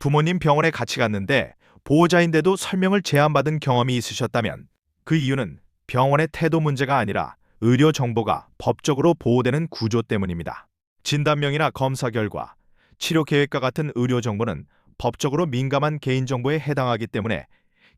부모님 병원에 같이 갔는데 보호자인데도 설명을 제안받은 경험이 있으셨다면 그 이유는 병원의 태도 문제가 아니라 의료 정보가 법적으로 보호되는 구조 때문입니다. 진단명이나 검사 결과, 치료 계획과 같은 의료 정보는 법적으로 민감한 개인정보에 해당하기 때문에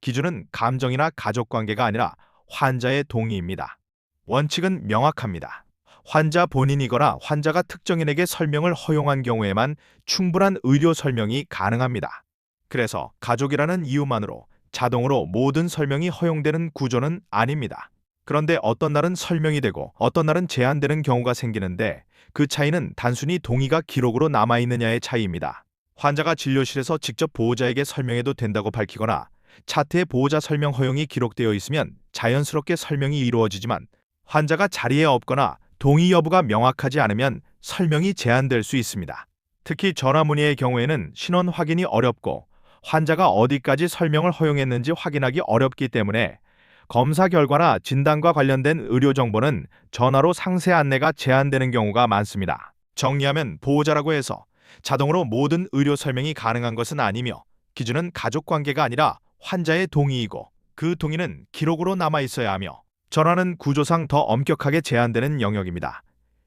기준은 감정이나 가족 관계가 아니라 환자의 동의입니다. 원칙은 명확합니다. 환자 본인이거나 환자가 특정인에게 설명을 허용한 경우에만 충분한 의료 설명이 가능합니다. 그래서 가족이라는 이유만으로 자동으로 모든 설명이 허용되는 구조는 아닙니다. 그런데 어떤 날은 설명이 되고 어떤 날은 제한되는 경우가 생기는데 그 차이는 단순히 동의가 기록으로 남아있느냐의 차이입니다. 환자가 진료실에서 직접 보호자에게 설명해도 된다고 밝히거나 차트에 보호자 설명 허용이 기록되어 있으면 자연스럽게 설명이 이루어지지만 환자가 자리에 없거나 동의 여부가 명확하지 않으면 설명이 제한될 수 있습니다. 특히 전화 문의의 경우에는 신원 확인이 어렵고 환자가 어디까지 설명을 허용했는지 확인하기 어렵기 때문에 검사 결과나 진단과 관련된 의료 정보는 전화로 상세 안내가 제한되는 경우가 많습니다. 정리하면 보호자라고 해서 자동으로 모든 의료 설명이 가능한 것은 아니며 기준은 가족 관계가 아니라 환자의 동의이고 그 동의는 기록으로 남아 있어야 하며 전화는 구조상 더 엄격하게 제한되는 영역입니다.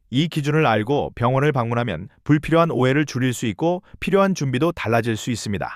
이 기준을 알고 병원을 방문하면 불필요한 오해를 줄일 수 있고 필요한 준비도 달라질 수 있습니다.